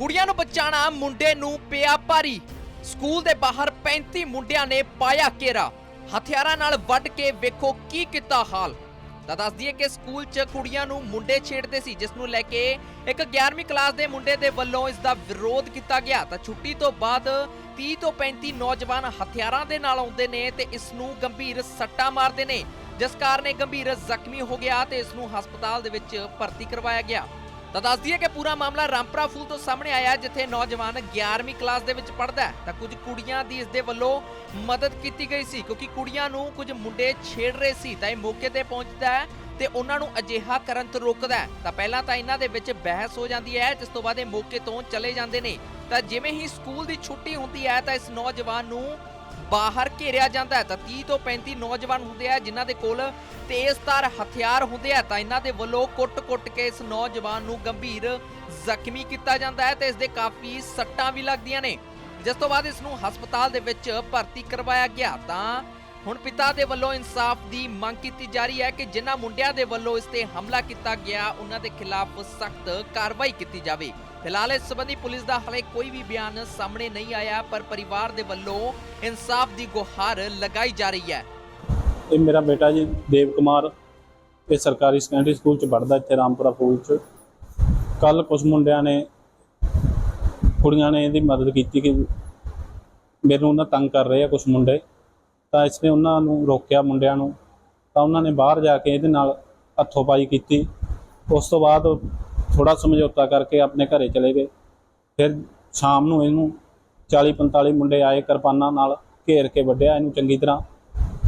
ਕੁੜੀਆਂ ਨੂੰ ਬਚਾਣਾ ਮੁੰਡੇ ਨੂੰ ਪਿਆ ਭਾਰੀ। ਸਕੂਲ ਦੇ ਬਾਹਰ 35 ਮੁੰਡਿਆਂ ਨੇ ਪਾਇਆ ਘੇਰਾ ਹਥਿਆਰਾਂ ਨਾਲ ਵੱਢ ਕੇ ਵੇਖੋ ਕੀ ਕੀਤਾ ਹਾਲ। ਤਾਂ ਦੱਸ ਦਈਏ ਕਿ ਸਕੂਲ 'ਚ ਕੁੜੀਆਂ ਨੂੰ ਮੁੰਡੇ ਛੇੜਦੇ ਸੀ, ਜਿਸ ਨੂੰ ਲੈ ਕੇ ਇੱਕ 11ਵੀਂ ਕਲਾਸ ਦੇ ਮੁੰਡੇ ਦੇ ਵੱਲੋਂ ਇਸ ਦਾ ਵਿਰੋਧ ਕੀਤਾ ਗਿਆ। ਤਾਂ ਛੁੱਟੀ ਤੋਂ ਬਾਅਦ 30 ਤੋਂ 35 ਨੌਜਵਾਨ ਹਥਿਆਰਾਂ ਦੇ ਨਾਲ ਆਉਂਦੇ ਨੇ ਤੇ ਇਸ ਨੂੰ ਗੰਭੀਰ ਸੱਟਾਂ ਮਾਰਦੇ ਨੇ, ਜਿਸ ਕਾਰਨ ਇਹ ਗੰਭੀਰ ਜ਼ਖਮੀ ਹੋ ਗਿਆ ਤੇ ਇਸ ਨੂੰ ਹਸਪਤਾਲ ਦੇ ਵਿੱਚ ਭਰਤੀ ਕਰਵਾਇਆ ਗਿਆ। ਤਾਂ ਦੱਸ ਦਈਏ ਕਿ ਪੂਰਾ ਮਾਮਲਾ ਰਾਮਪਰਾ ਫੂਲ ਤੋਂ ਸਾਹਮਣੇ ਆਇਆ, ਜਿੱਥੇ ਨੌਜਵਾਨ 11ਵੀਂ ਕਲਾਸ ਦੇ ਵਿੱਚ ਪੜ੍ਹਦਾ ਹੈ। ਤਾਂ ਕੁਝ ਕੁੜੀਆਂ ਦੀ ਇਸ ਦੇ ਵੱਲੋਂ ਮਦਦ ਕੀਤੀ ਗਈ ਸੀ, ਕਿਉਂਕਿ ਕੁੜੀਆਂ ਨੂੰ ਕੁਝ ਮੁੰਡੇ ਛੇੜ ਰਹੇ ਸੀ, ਤਾਂ ਇਹ ਮੌਕੇ ਤੇ ਪਹੁੰਚਦਾ ਹੈ ਤੇ ਉਹਨਾਂ ਨੂੰ ਅਜਿਹਾ ਕਰਨ ਤੋਂ ਰੋਕਦਾ ਹੈ। ਤਾਂ ਪਹਿਲਾਂ ਤਾਂ ਇਹਨਾਂ ਦੇ ਵਿੱਚ ਬਹਿਸ ਹੋ ਜਾਂਦੀ ਹੈ, ਜਿਸ ਤੋਂ ਬਾਅਦ ਇਹ ਮੌਕੇ ਤੋਂ ਚਲੇ ਜਾਂਦੇ ਨੇ। ਤਾਂ ਜਿਵੇਂ ਹੀ ਸਕੂਲ ਦੀ ਛੁੱਟੀ ਹੁੰਦੀ ਹੈ, ਤਾਂ ਇਸ ਨੌਜਵਾਨ ਨੂੰ ਬਾਹਰ ਘੇਰਿਆ ਜਾਂਦਾ ਹੈ ਤਾਂ 30 ਤੋਂ 35 ਨੌਜਵਾਨ ਹੁੰਦੇ ਆ, ਜਿਨ੍ਹਾਂ ਦੇ ਕੋਲ ਤੇਜ਼ਧਾਰ ਹਥਿਆਰ ਹੁੰਦੇ ਆ ਤਾਂ ਇਹਨਾਂ ਦੇ ਵੱਲੋਂ ਕੁੱਟ-ਕੁੱਟ ਕੇ ਇਸ ਨੌਜਵਾਨ ਨੂੰ ਗੰਭੀਰ ਜ਼ਖਮੀ ਕੀਤਾ ਜਾਂਦਾ ਹੈ ਤੇ ਇਸ ਦੇ ਕਾਫੀ ਸੱਟਾਂ ਵੀ ਲੱਗਦੀਆਂ ਨੇ। ਜਿਸ ਤੋਂ ਬਾਅਦ ਇਸ ਨੂੰ ਹਸਪਤਾਲ ਦੇ ਵਿੱਚ ਭਰਤੀ ਕਰਵਾਇਆ ਗਿਆ ਤਾਂ ਹੁਣ ਪਿਤਾ ਦੇ ਵੱਲੋਂ ਇਨਸਾਫ ਦੀ ਮੰਗ ਕੀਤੀ ਜਾ ਰਹੀ ਹੈ ਕਿ ਜਿਨ੍ਹਾਂ ਮੁੰਡਿਆਂ ਦੇ ਵੱਲੋਂ ਇਸ ਤੇ ਹਮਲਾ ਕੀਤਾ ਗਿਆ, ਉਹਨਾਂ ਦੇ ਖਿਲਾਫ ਸਖਤ ਕਾਰਵਾਈ ਕੀਤੀ ਜਾਵੇ। ਫਿਲਹਾਲ ਇਸ ਸੰਬੰਧੀ ਪੁਲਿਸ ਦਾ ਹਲੇ ਕੋਈ ਵੀ ਬਿਆਨ ਸਾਹਮਣੇ ਨਹੀਂ ਆਇਆ, ਪਰ ਪਰਿਵਾਰ ਦੇ ਵੱਲੋਂ ਇਨਸਾਫ ਦੀ ਗੁਹਾਰ ਲਗਾਈ ਜਾ ਰਹੀ ਹੈ। ਇਹ ਮੇਰਾ ਬੇਟਾ ਜੀ, ਦੇਵ ਕੁਮਾਰ, ਇਹ ਸਰਕਾਰੀ ਸੈਕੰਡਰੀ ਸਕੂਲ ਚ ਪੜ੍ਹਦਾ ਇੱਥੇ ਰਾਮਪੁਰਾ ਫੂਲ ਚ। ਕੱਲ ਕੁਝ ਮੁੰਡਿਆਂ ਨੇ, ਕੁੜੀਆਂ ਨੇ ਇਹਦੀ ਮਦਦ ਕੀਤੀ ਕਿ ਮੈਨੂੰ ਉਹਨਾਂ ਤੰਗ ਕਰ ਰਹੇ ਆ ਕੁਝ ਮੁੰਡੇ। ਤਾਂ ਇਸਨੇ ਉਹਨਾਂ ਨੂੰ ਰੋਕਿਆ ਮੁੰਡਿਆਂ ਨੂੰ। ਤਾਂ ਉਹਨਾਂ ਨੇ ਬਾਹਰ ਜਾ ਕੇ ਇਹਦੇ ਨਾਲ ਹੱਥੋਂ-ਪਾਈ ਕੀਤੀ। ਉਸ ਤੋਂ ਬਾਅਦ ਥੋੜਾ ਸਮਝੌਤਾ ਕਰਕੇ ਆਪਣੇ ਘਰੇ ਚਲੇ ਗਏ। ਫਿਰ ਸ਼ਾਮ ਨੂੰ ਇਹਨੂੰ 40-45 ਮੁੰਡੇ ਆਏ ਕਿਰਪਾਨਾਂ ਨਾਲ ਘੇਰ ਕੇ ਵੱਢਿਆ ਇਹਨੂੰ ਚੰਗੀ ਤਰ੍ਹਾਂ।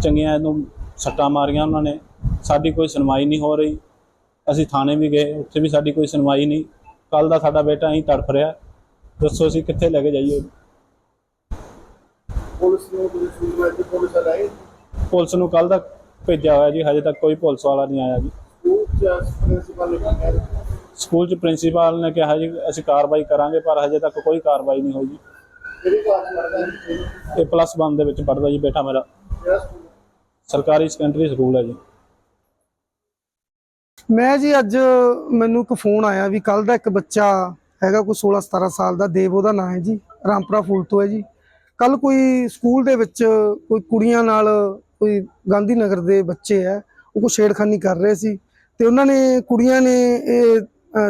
ਚੰਗੀਆਂ ਇਹਨੂੰ ਸੱਟਾਂ ਮਾਰੀਆਂ ਉਹਨਾਂ ਨੇ। ਸਾਡੀ ਕੋਈ ਸੁਣਵਾਈ ਨਹੀਂ ਹੋ ਰਹੀ। ਅਸੀਂ ਥਾਣੇ ਵੀ ਗਏ, ਉੱਥੇ ਵੀ ਸਾਡੀ ਕੋਈ ਸੁਣਵਾਈ ਨਹੀਂ। ਕੱਲ ਦਾ ਸਾਡਾ ਬੇਟਾ અહીં ਤੜਫ ਰਿਹਾ। ਦੱਸੋ ਅਸੀਂ ਕਿੱਥੇ ਲੈ ਕੇ ਜਾਈਏ? ਪੁਲਿਸ ਨੂੰ ਤੁਸੀਂ ਸੂਚਨਾ ਦਿੱਤੀ ਪੁਲਿਸ ਆਈ? ਪੁਲਿਸ ਨੂੰ ਕੱਲ ਦਾ ਭੇਜਿਆ ਹੋਇਆ ਜੀ ਹਜੇ ਤੱਕ ਕੋਈ ਪੁਲਿਸ ਵਾਲਾ ਨਹੀਂ ਆਇਆ ਜੀ। ਉਹ ਚ ਪ੍ਰਿੰਸੀਪਲ ਨੇ ਕਿਹਾ ਸਕੂਲ 'ਚ ਪ੍ਰਿੰਸੀਪਲ ਨੇ ਕਿਹਾ ਜੀ ਅਸੀਂ ਕਾਰਵਾਈ ਕਰਾਂਗੇ ਪਰ ਹਜੇ ਤੱਕ ਕੋਈ ਕਾਰਵਾਈ ਨਹੀਂ ਹੋਈ ਜੀ। ਕਿਹੜੀ ਕਲਾਸ ਪੜ੍ਹਦਾ ਹੈ ਇਹ ਪਲੱਸ 1 ਦੇ ਵਿੱਚ ਪੜ੍ਹਦਾ ਜੀ ਬੇਟਾ ਮੇਰਾ। ਕਿਹੜਾ ਸਕੂਲ? ਸਰਕਾਰੀ ਸੈਕੰਡਰੀ ਸਕੂਲ ਹੈ ਜੀ। ਮੈਂ ਜੀ ਅੱਜ ਮੈਨੂੰ ਇੱਕ ਫੋਨ ਆਇਆ ਵੀ ਕੱਲ ਦਾ ਇੱਕ ਬੱਚਾ ਹੈਗਾ ਕੋਈ 16 17 ਸਾਲ ਦਾ ਦੇਵ ਉਹਦਾ ਨਾਂ ਹੈ ਜੀ ਰਾਮਪੁਰਾ ਫੂਲ ਤੋਂ ਹੈ ਜੀ। ਕੱਲ ਕੋਈ ਸਕੂਲ ਦੇ ਵਿੱਚ ਕੋਈ ਕੁੜੀਆਂ ਨਾਲ ਕੋਈ ਗਾਂਧੀ ਨਗਰ ਦੇ ਬੱਚੇ ਹੈ, ਉਹ ਕੋਈ ਛੇੜਖਾਨੀ ਕਰ ਰਹੇ ਸੀ ਤੇ ਉਹਨਾਂ ਨੇ, ਕੁੜੀਆਂ ਨੇ ਇਹ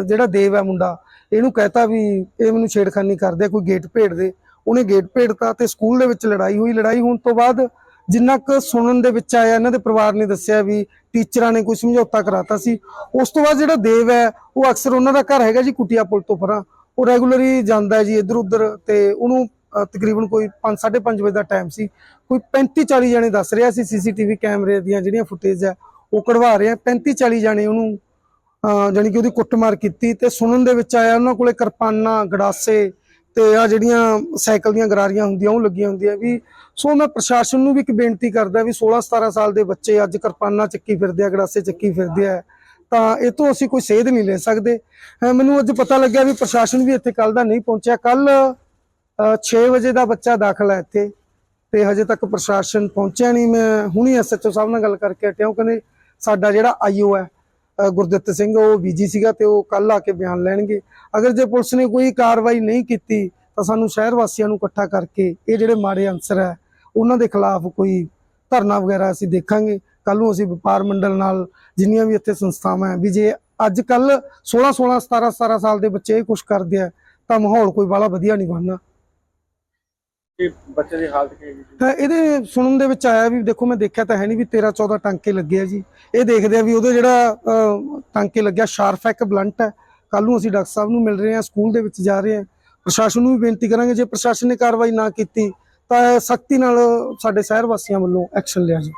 ਜਿਹੜਾ ਦੇਵ ਹੈ ਮੁੰਡਾ, ਇਹਨੂੰ ਕਹਿਤਾ ਵੀ ਇਹ ਮੈਨੂੰ ਛੇੜਖਾਨੀ ਕਰਦੇ ਕੋਈ ਗੇਟ ਭੇੜ ਦੇ। ਉਹਨੇ ਗੇਟ ਭੇੜਤਾ ਤੇ ਸਕੂਲ ਦੇ ਵਿੱਚ ਲੜਾਈ ਹੋਈ। ਲੜਾਈ ਹੋਣ ਤੋਂ ਬਾਅਦ ਜਿੰਨਾ ਕੁ ਸੁਣਨ ਦੇ ਵਿੱਚ ਆਇਆ, ਇਹਨਾਂ ਦੇ ਪਰਿਵਾਰ ਨੇ ਦੱਸਿਆ ਵੀ ਟੀਚਰਾਂ ਨੇ ਕੋਈ ਸਮਝੌਤਾ ਕਰਾਤਾ ਸੀ। ਉਸ ਤੋਂ ਬਾਅਦ ਜਿਹੜਾ ਦੇਵ ਹੈ, ਉਹ ਅਕਸਰ ਉਹਨਾਂ ਦਾ ਘਰ ਹੈਗਾ ਜੀ ਕੁਟਿਆ ਪੁਲ ਤੋਂ ਪਰਾਂ। ਉਹ ਰੈਗੂਲਰੀ ਜਾਂਦਾ ਜੀ ਇੱਧਰ ਉੱਧਰ ਤੇ ਉਹਨੂੰ ਤਕਰੀਬਨ ਕੋਈ 5:30 ਵਜੇ ਦਾ ਟਾਈਮ ਸੀ। ਕੋਈ 35 40 ਜਣੇ ਦੱਸ ਰਿਹਾ ਸੀ ਸੀਸੀਟੀਵੀ ਕੈਮਰੇ ਦੀਆਂ ਜਿਹੜੀਆਂ ਫੁਟੇਜ ਹੈ ਉਹ ਕਢਵਾ ਰਹੇ ਆ। 35 40 ਜਣੇ ਉਹਨੂੰ ਅਹ, ਕਿ ਉਹਦੀ ਕੁੱਟਮਾਰ ਕੀਤੀ ਤੇ ਸੁਣਨ ਦੇ ਵਿੱਚ ਆਇਆ ਉਹਨਾਂ ਕੋਲੇ ਕਿਰਪਾਨਾਂ ਗੜਾਸੇ ਤੇ ਆ ਜਿਹੜੀਆਂ ਸਾਈਕਲ ਦੀਆਂ ਗਰਾਰੀਆਂ ਹੁੰਦੀਆਂ ਉਹ ਲੱਗੀਆਂ ਹੁੰਦੀਆਂ ਵੀ। ਸੋ ਮੈਂ ਪ੍ਰਸ਼ਾਸਨ ਨੂੰ ਵੀ ਇੱਕ ਬੇਨਤੀ ਕਰਦਾ ਵੀ 16 17 ਸਾਲ ਦੇ ਬੱਚੇ ਅੱਜ ਕਿਰਪਾਨਾਂ ਚੱਕੀ ਫਿਰਦੇ ਆ ਗੜਾਸੇ ਚੱਕੀ ਫਿਰਦੇ ਆ ਤਾਂ ਇਹ ਤੋਂ ਅਸੀਂ ਕੋਈ ਸੇਧ ਨਹੀਂ ਲੈ ਸਕਦੇ। ਮੈਨੂੰ ਅੱਜ ਪਤਾ ਲੱਗਿਆ ਵੀ ਪ੍ਰਸ਼ਾਸਨ ਵੀ ਇੱਥੇ ਕੱਲ ਦਾ ਨਹੀਂ ਪਹੁੰਚਿਆ। ਕੱਲ 6 ਵਜੇ ਦਾ ਬੱਚਾ ਦਾਖਲ ਹੈ ਇੱਥੇ ਤੇ ਹਜੇ ਤੱਕ ਪ੍ਰਸ਼ਾਸਨ ਪਹੁੰਚਿਆ ਨਹੀਂ। ਮੈਂ ਹੁਣੀ ਐਸਐਚਓ ਸਾਹਿਬ ਨਾਲ ਗੱਲ ਕਰਕੇ ਹਟਿਆ ਉਹ ਕਹਿੰਦੇ ਸਾਡਾ ਜਿਹੜਾ ਆਈਓ ਹੈ ਗੁਰਦਿੱਤ ਸਿੰਘ, ਉਹ ਬੀਜੀ ਸੀਗਾ ਤੇ ਉਹ ਕੱਲ ਆ ਕੇ ਬਿਆਨ ਲੈਣਗੇ। ਅਗਰ ਜੇ ਪੁਲਿਸ ਨੇ ਕੋਈ ਕਾਰਵਾਈ ਨਹੀਂ ਕੀਤੀ, ਤਾਂ ਸਾਨੂੰ ਸ਼ਹਿਰ ਵਾਸੀਆਂ ਨੂੰ ਇਕੱਠਾ ਕਰਕੇ ਇਹ ਜਿਹੜੇ ਮਾੜੇ ਅਨਸਰ ਹੈ, ਉਹਨਾਂ ਦੇ ਖਿਲਾਫ ਕੋਈ ਧਰਨਾ ਵਗੈਰਾ ਅਸੀਂ ਦੇਖਾਂਗੇ। ਕੱਲ ਨੂੰ ਅਸੀਂ ਵਪਾਰ ਮੰਡਲ ਨਾਲ ਜਿੰਨੀਆਂ ਵੀ ਇੱਥੇ ਸੰਸਥਾਵਾਂ ਹੈ, ਵੀ ਜੇ ਅੱਜ ਕੱਲ 16 16 17 17 ਸਾਲ ਦੇ ਬੱਚੇ ਇਹ ਕੁਝ ਕਰਦੇ ਆ, ਤਾਂ ਮਾਹੌਲ ਕੋਈ ਬਾਲਾ ਵਧੀਆ ਨਹੀਂ ਬਣਨਾ। ਕਿ ਬੱਚੇ ਦੀ ਹਾਲਤ ਕੀ ਹੈ ਤਾਂ ਇਹਦੇ ਸੁਣਨ ਦੇ ਵਿੱਚ ਆਇਆ ਵੀ ਦੇਖੋ ਮੈਂ ਦੇਖਿਆ ਤਾਂ ਹੈ ਨਹੀਂ ਵੀ 13 14 ਟਾਂਕੇ ਲੱਗੇ ਆ ਜੀ। ਇਹ ਦੇਖਦੇ ਆ ਵੀ ਉਹਦੇ ਜਿਹੜਾ ਅਹ, ਟਾਂਕੇ ਲੱਗਿਆ ਸ਼ਾਰਫੈਕ ਬਲੰਟ ਹੈ। ਕੱਲ ਨੂੰ ਅਸੀਂ ਡਾਕਟਰ ਸਾਹਿਬ ਨੂੰ ਮਿਲ ਰਹੇ ਹਾਂ ਸਕੂਲ ਦੇ ਵਿੱਚ ਜਾ ਰਹੇ ਹਾਂ। ਪ੍ਰਸ਼ਾਸਨ ਨੂੰ ਵੀ ਬੇਨਤੀ ਕਰਾਂਗੇ ਜੇ ਪ੍ਰਸ਼ਾਸਨ ਨੇ ਕਾਰਵਾਈ ਨਾ ਕੀਤੀ ਤਾਂ ਸਖਤੀ ਨਾਲ ਸਾਡੇ ਸ਼ਹਿਰ ਵਾਸੀਆਂ ਵੱਲੋਂ ਐਕਸ਼ਨ ਲਿਆ ਜੀ